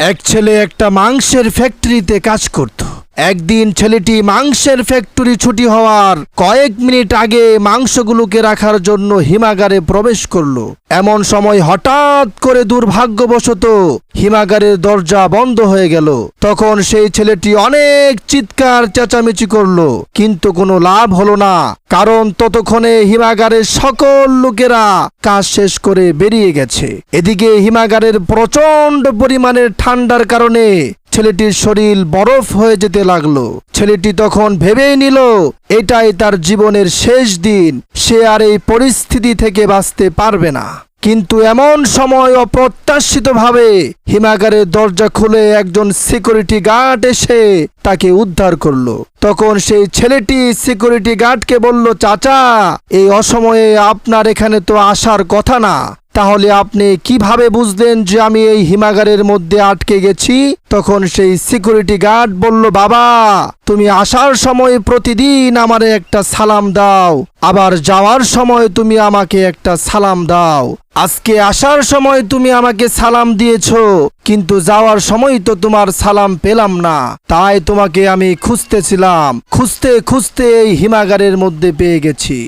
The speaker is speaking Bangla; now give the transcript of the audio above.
এক ছেলে একটা মাংসের ফ্যাক্টরিতে কাজ করত। একদিন ছেলেটি মাংসের ফ্যাক্টরি ছুটি হওয়ার কয়েক মিনিট আগে মাংসগুলোকে রাখার জন্য হিমাগারে প্রবেশ করল। এমন সময় হঠাৎ করে দুর্ভাগ্যবশত হিমাগারের দরজা বন্ধ হয়ে গেল। তখন সেই ছেলেটি অনেক চিৎকার, চেঁচামেচি করল। কিন্তু কোনো লাভ হলো না, কারণ ততক্ষণে হিমাগারের সকল লোকেরা কাজ শেষ করে বেরিয়ে গেছে। এদিকে হিমাগারের প্রচণ্ড পরিমাণের ঠান্ডার কারণে ছেলেটির শরীর বরফ হয়ে যেতে লাগল। ছেলেটি তখন ভেবেই নিল, এটাই তার জীবনের শেষ দিন। সে আর এই পরিস্থিতি থেকে বাঁচতে পারবে না। কিন্তু এমন সময় অপ্রত্যাশিতভাবে হিমাগারের দরজা খুলে একজন সিকিউরিটি গার্ড এসে তাকে উদ্ধার করল। তখন সেই ছেলেটি সিকিউরিটি গার্ডকে বলল, চাচা, এই অসময়ে আপনার এখানে তো আসার কথা না। তাহলে আপনি কীভাবে বুঝলেন যে আমি এই হিমাগারের মধ্যে আটকে গেছি? তখন সেই সিকিউরিটি গার্ড বলল, বাবা, তুমি আসার সময় প্রতিদিন আমারে একটা সালাম দাও। আবার যাওয়ার সময় তুমি আমাকে একটা সালাম দাও। আজকে আসার সময় তুমি আমাকে সালাম দিয়েছ, কিন্তু যাওয়ার সময় তো তোমার সালাম পেলাম না। তাই তোমাকে আমি খুঁজতেছিলাম। খুঁজতে খুঁজতে এই হিমাগারের মধ্যে পেয়ে গেছি।